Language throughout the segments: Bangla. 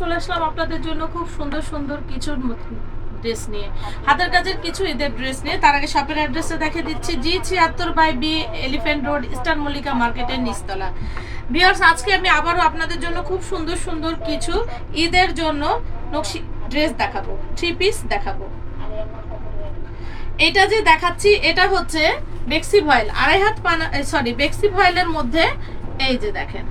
চলে আসলাম আপনাদের জন্য খুব সুন্দর সুন্দর কিছু ড্রেস নিয়ে। হাতের কাজের কিছু ঈদের ড্রেস নিয়ে। তার আগে শপের অ্যাড্রেসটা দেখে দিচ্ছি জি ছিয়াত্তর by B elephant road eastern Mallika মার্কেটের নিচতলা। বিয়ার্স আজকে আমি আবারও আপনাদের জন্য খুব সুন্দর সুন্দর কিছু ঈদের জন্য নকশি ড্রেস দেখাবো থ্রি পিস দেখাবো। এটা যে দেখাচ্ছি, এটা হচ্ছে বেক্সি ভয়েল আড়াই হাত পানা সরি বেক্সি ভয়েলের মধ্যে, এই যে দেখেন।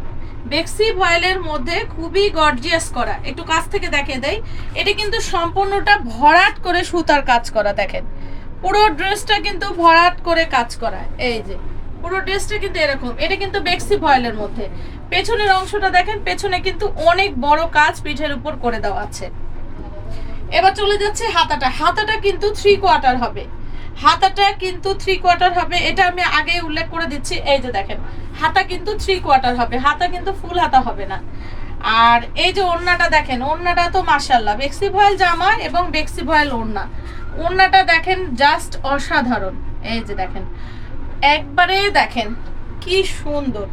বেক্সি ভয়েলের মধ্যে খুবই গর্জিয়াস করা। একটু কাছ থেকে দেখে দেই। এটা কিন্তু সম্পূর্ণটা ভরাট করে সুতার কাজ করা, দেখেন। পুরো ড্রেসটা কিন্তু ভরাট করে কাজ করা। এই যে, পুরো ড্রেসটা কিন্তু এরকম। এটা কিন্তু বেক্সি ভয়েলের মধ্যে। পেছনের অংশটা দেখেন, পেছনে কিন্তু অনেক বড় কাজ পিঠের উপর করে দেওয়া আছে। এবার চলে যাচ্ছে হাতাটা। হাতাটা কিন্তু থ্রি কোয়ার্টার হবে। হাতাটা কিন্তু থ্রি কোয়ার্টার হবে, এটা আমি আগে উল্লেখ করে দিচ্ছি, এই যে দেখেন, হাতা কিন্তু থ্রি কোয়ার্টার হবে, হাতা কিন্তু ফুল হাতা হবে না। আর এই যে ওড়নাটা দেখেন, ওড়নাটা তো মাশাল্লাহ বেক্সি ভয়েল জামা এবং বেক্সি ভয়েল ওড়না। ওড়নাটা দেখেন জাস্ট অসাধারণ, এই যে দেখেন, একবারে দেখেন কি সুন্দর।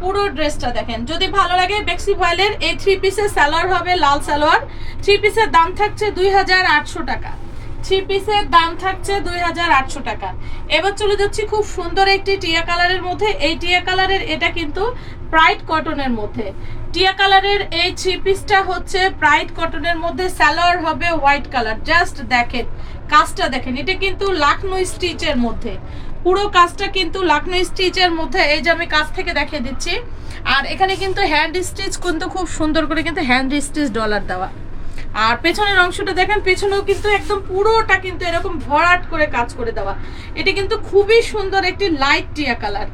পুরো ড্রেসটা দেখেন, যদি ভালো লাগে বেক্সি ভয়েলের এই থ্রি পিসের সালোয়ার হবে, লাল সালোয়ার থ্রি পিসের দাম থাকছে দুই হাজার আটশো টাকা। থ্রি পিসের দাম থাকছে দুই হাজার আটশো টাকা। এবার চলে যাচ্ছি খুব সুন্দর একটি টিয়া কালারের মধ্যে। এই টিয়া কালারের এটা কিন্তু প্রাইড কটনের মধ্যে। টিয়া কালারের এই থ্রি পিসটা হচ্ছে প্রাইড কটনের মধ্যে। সালোয়ার হবে হোয়াইট কালার জাস্ট দেখেন, কাজটা দেখেন। এটা কিন্তু লাখনো স্টিচের মধ্যে। পুরো কাজটা কিন্তু লাখনো স্টিচের মধ্যে। এই যে আমি কাজ থেকে দেখিয়ে দিচ্ছি। আর এখানে কিন্তু হ্যান্ড স্টিচ কিন্তু খুব সুন্দর করে কিন্তু হ্যান্ড স্টিচ ডলার দেওয়া। আর পেছনের অংশটা দেখেন, পেছনেও কিন্তু একদম পুরোটা কিন্তু এরকম ভরাট করে কাজ করে দেওয়া। এটা কিন্তু খুবই সুন্দর একটি লাইট টিয়া কালার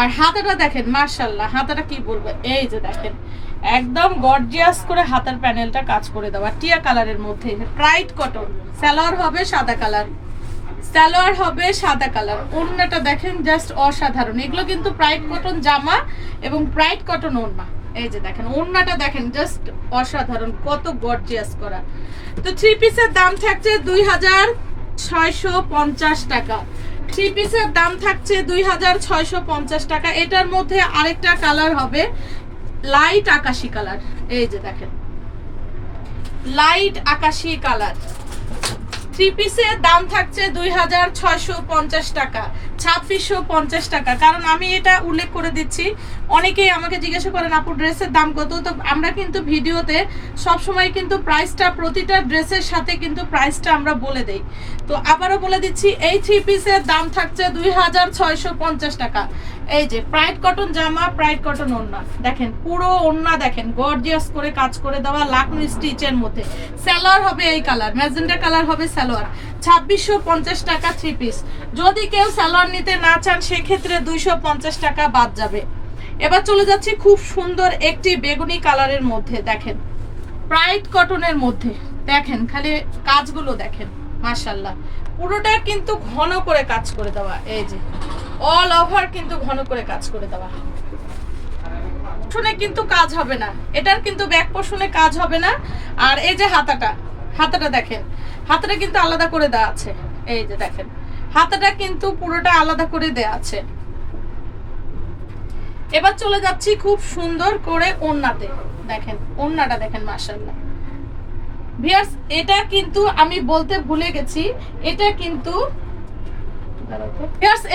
আর হাতাটা দেখেন মার্শাল্লাহ হাতাটা কি বলব? এই যে দেখেন, একদম গর্জিয়াস করে হাতার প্যানেলটা কাজ করে দেওয়া টিয়া কালারের মধ্যে। প্রাইট কটন সালোয়ার হবে সাদা কালার সালোয়ার হবে সাদা কালার ওড়নাটা দেখেন জাস্ট অসাধারণ। এগুলো কিন্তু প্রাইট কটন জামা এবং প্রাইট কটন ওড়না। এই যে দেখেন, ওড়নাটা দেখেন জাস্ট অসাধারণ, কত গর্জিয়াস করা। তো থ্রি পিসের দাম থাকছে দুই হাজার ছয়শো পঞ্চাশ টাকা। থ্রি পিসের দাম থাকছে দুই হাজার ছয়শো পঞ্চাশ টাকা। এটার মধ্যে আরেকটা কালার হবে লাইট আকাশি কালার এই যে দেখেন লাইট আকাশি কালার থ্রি পিসের দাম থাকছে দুই হাজার ছয়শো পঞ্চাশ টাকা, ছাব্বিশশো পঞ্চাশ টাকা। কারণ আমি এটা উল্লেখ করে দিচ্ছি। অনেকেই আমাকে জিজ্ঞাসা করেন, আপু, ড্রেসের দাম কত? তো আমরা কিন্তু ভিডিওতে সব সময় কিন্তু প্রাইসটা প্রতিটা ড্রেসের সাথে কিন্তু প্রাইসটা আমরা বলে দেই। তো আবারও বলে দিচ্ছি, এই থ্রি পিসের দাম থাকছে দুই হাজার ছয়শো পঞ্চাশ টাকা। এই যে প্রাইড কটন জামা প্রাইড কটন ওড়না। দেখেন, পুরো ওড়না দেখেন গর্জিয়াস করে কাজ করে দেওয়া লাকনো স্টিচের মধ্যে। স্যালোয়ার হবে এই কালার ম্যাজেন্ডা কালার হবে স্যালোয়ার ছাব্বিশশো পঞ্চাশ টাকা থ্রি পিস যদি কেউ সালোয়ার নিতে না চান, সেক্ষেত্রে দুইশো পঞ্চাশ টাকা বাদ যাবে। এবার চলে যাচ্ছি খুব সুন্দর একটি বেগুনি কালারের মধ্যে, দেখেন। প্রাইড কটনের মধ্যে। দেখেন, খালি কাজগুলো দেখেন মাশাল্লাহ পুরোটা কিন্তু ঘন করে কাজ করে দেওয়া, এই যে। অল ওভার কিন্তু ঘন করে কাজ করে দেওয়া। শুনে কিন্তু কাজ হবে না, এটার কিন্তু ব্যাক পোর্শনে কাজ হবে না। আর এই যে হাতাটা হাতাটা দেখেন, হাতাটা কিন্তু আলাদা করে দেওয়া আছে। এই যে দেখেন, হাতাটা কিন্তু পুরোটা আলাদা করে দেওয়া আছে। এবার চলে যাচ্ছি খুব সুন্দর করে ওন্নাতে দেখেন ওন্নাটা দেখেন মাশাল্লাহ ভিয়ার্স এটা কিন্তু আমি বলতে ভুলে গেছি, এটা কিন্তু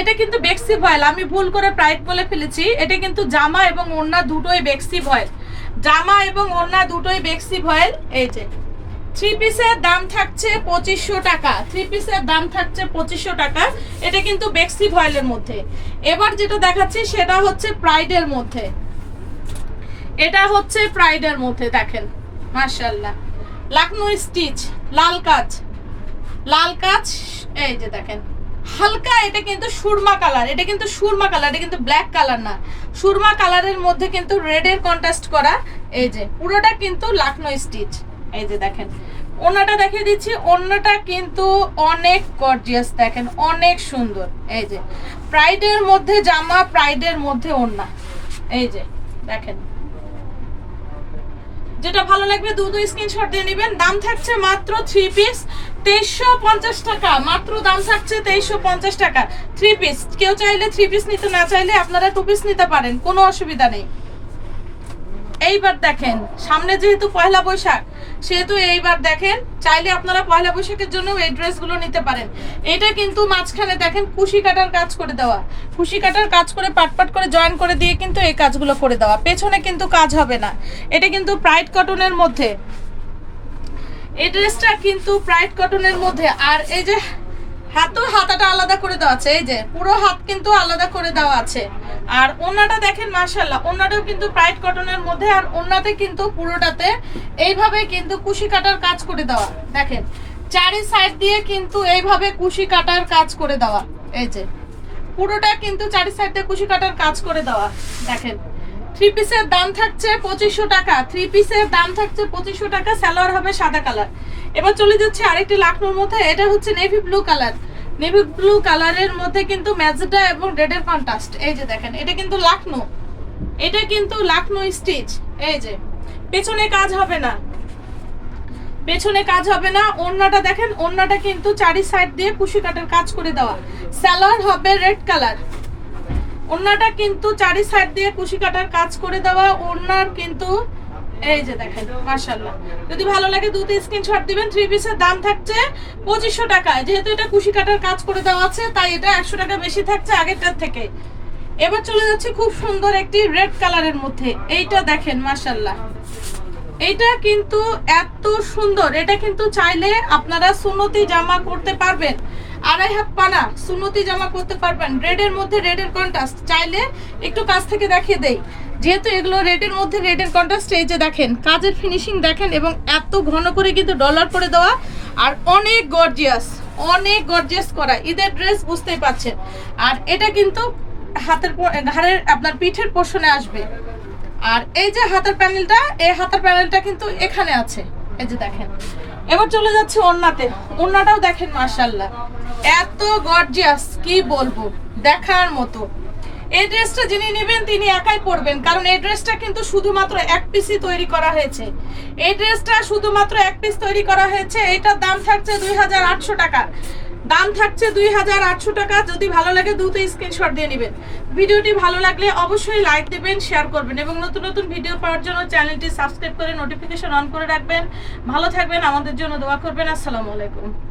এটা কিন্তু বেক্সি ভয়েল। আমি ভুল করে প্রাইড বলে ফেলেছি, এটা কিন্তু জামা এবং ওড়না দুটোই বেক্সি ভয়েল। জামা এবং ওড়না দুটোই বেক্সি ভয়েল। এই যে থ্রি পিসের দাম থাকছে পঁচিশশো টাকা। থ্রি পিসের দাম থাকছে পঁচিশশো টাকা। এটা কিন্তু বেক্সি ভয়েলের মধ্যে। এবার যেটা দেখাচ্ছি, সেটা হচ্ছে প্রাইডের মধ্যে। এটা হচ্ছে প্রাইডের মধ্যে, দেখেন। মার্শাল্লাহ লাকনো স্টিচ, লাল কাজ লাল কাজ এই যে দেখেন। হালকা, এটা কিন্তু সুরমা কালার, এটা কিন্তু সুরমা কালার, এটা কিন্তু ব্ল্যাক কালার না। সুরমা কালারের মধ্যে কিন্তু রেডের কন্ট্রাস্ট করা, এই যে, পুরোটা কিন্তু লাকনো স্টিচ। এই যে দেখেন, ওনাটা দেখিয়ে দিচ্ছি অন্যটা কিন্তু অনেক গর্জিয়াস দেখেন, অনেক সুন্দর। এই যে প্রাইডের মধ্যে জামা প্রাইডের মধ্যে ওড়না। এই যে, দেখেন। যেটা ভালো লাগবে দুটো স্ক্রিনশট দিয়ে নেবেন। দাম থাকছে মাত্র থ্রি পিস তেইশশো পঞ্চাশ টাকা। মাত্র দাম থাকছে তেইশশো পঞ্চাশ টাকা। থ্রি পিস কেউ চাইলে থ্রি পিস নিতে না চাইলে আপনারা টু পিস নিতে পারেন, কোনো অসুবিধা নেই। এইবার দেখেন, সামনে যেহেতু পয়লা বৈশাখ সেহেতু এইবার দেখেন, চাইলে আপনারা পয়লা বৈশাখের জন্য এই ড্রেসগুলো নিতে পারেন। এটা কিন্তু মাঝখানে দেখেন কুশি কাটার কাজ করে দেওয়া। কুশি কাটার কাজ করে পাট পাট করে জয়েন করে দিয়ে কিন্তু এই কাজগুলো করে দেওয়া। পেছনে কিন্তু কাজ হবে না। এটা কিন্তু প্রাইড কটনের মধ্যে। এই ড্রেসটা কিন্তু প্রাইড কটনের মধ্যে। আর এই যে হাতও হাতাটা আলাদা করে দেওয়া আছে, এই যে, পুরো হাত কিন্তু আলাদা করে দেওয়া আছে। আর ওনাটা দেখেন মাশাল্লাহ ওনাটাও কিন্তু প্রাইড কটনের মধ্যে, আর ওনাতে কিন্তু পুরোটাতে এইভাবে কিন্তু কুশি কাটার কাজ করে দেওয়া। দেখেন, চারি সাইড দিয়ে কিন্তু এইভাবে কুশি কাটার কাজ করে দেওয়া। এই যে, পুরোটা কিন্তু চারি সাইড দিয়ে কুশি কাটার কাজ করে দেওয়া। দেখেন থ্রি পিসের দাম থাকছে পঁচিশশো টাকা। থ্রি পিসের দাম থাকছে পঁচিশশো টাকা স্যালোয়ার হবে সাদা কালার। এবার চলে যাচ্ছে আরেকটি লাখনোর মধ্যে, এটা হচ্ছে navy blue colour navy blue কালারের মধ্যে কিন্তু ম্যাজেটা এবং রেডের কন্ট্রাস্ট এই যে দেখেন, এটা কিন্তু লাখনো এটা কিন্তু লাখনো স্টিচ এই যে। পেছনে কাজ হবে না। পেছনে কাজ হবে না, ওড়নাটা দেখেন, ওড়নাটা কিন্তু চারি সাইড দিয়ে কুশি কাটার কাজ করে দেওয়া। স্যালোয়ার হবে রেড কালার ওড়নাটা কিন্তু চারি সাইড দিয়ে কুশি কাটার কাজ করে দেওয়া, ওড়নার কিন্তু এই যে দেখেন মাশাল্লাহ যদি ভালো লাগে দুটো স্ক্রিনশট দিবেন থ্রি পিসের দাম থাকছে পঁচিশশো টাকায়। যেহেতু এটা কুশি কাটার কাজ করে দেওয়া আছে, তাই এটা একশো টাকা বেশি থাকছে আগেরটার থেকে। এবার চলে যাচ্ছে খুব সুন্দর একটি রেড কালারের মধ্যে। এইটা দেখেন মাশাল্লাহ এইটা কিন্তু এত সুন্দর। এটা কিন্তু চাইলে আপনারা সুনতি জামা করতে পারবেন। আড়াই হাত পানা সুনতি জামা করতে পারবেন। রেডের মধ্যে রেডের কন্ট্রাস্ট চাইলে একটু কাছ থেকে দেখিয়ে দেই। যেহেতু এগুলো রেডের মধ্যে রেডের কন্ট্রাস্ট এই যে দেখেন, কাজের ফিনিশিং দেখেন, এবং এত ঘন করে কিন্তু ডলার করে দেওয়া। আর অনেক গর্জিয়াস অনেক গর্জিয়াস করা। ঈদের ড্রেস বুঝতেই পারছেন আর এটা কিন্তু হাতের ঘাড়ের আপনার পিঠের পোর্শনে আসবে। আর এই যে হাতের প্যানেলটা এই হাতের প্যানেলটা কিন্তু এখানে আছে। এই যে দেখেন। এবার চলে যাচ্ছে ওন্নাতে ওন্নাটাও দেখেন মার্শাল্লাহ এত গর্জিয়াস কি বলব? দেখার মতো। এই ড্রেসটা যিনি নেবেন, তিনি একাই পরবেন। কারণ এই ড্রেসটা কিন্তু শুধুমাত্র এক পিসই তৈরি করা হয়েছে। এই ড্রেসটা শুধুমাত্র এক পিস তৈরি করা হয়েছে। এটার দাম থাকছে দুই হাজার আটশো টাকা। দাম থাকছে দুই হাজার আটশো টাকা। যদি ভালো লাগে দ্রুত স্ক্রিনশট দিয়ে নেবেন। ভিডিওটি ভালো লাগলে অবশ্যই লাইক দেবেন শেয়ার করবেন এবং নতুন নতুন ভিডিও পাওয়ার জন্য চ্যানেলটি সাবস্ক্রাইব করে নোটিফিকেশন অন করে রাখবেন। ভালো থাকবেন, আমাদের জন্য দোয়া করবেন। আসসালামু আলাইকুম।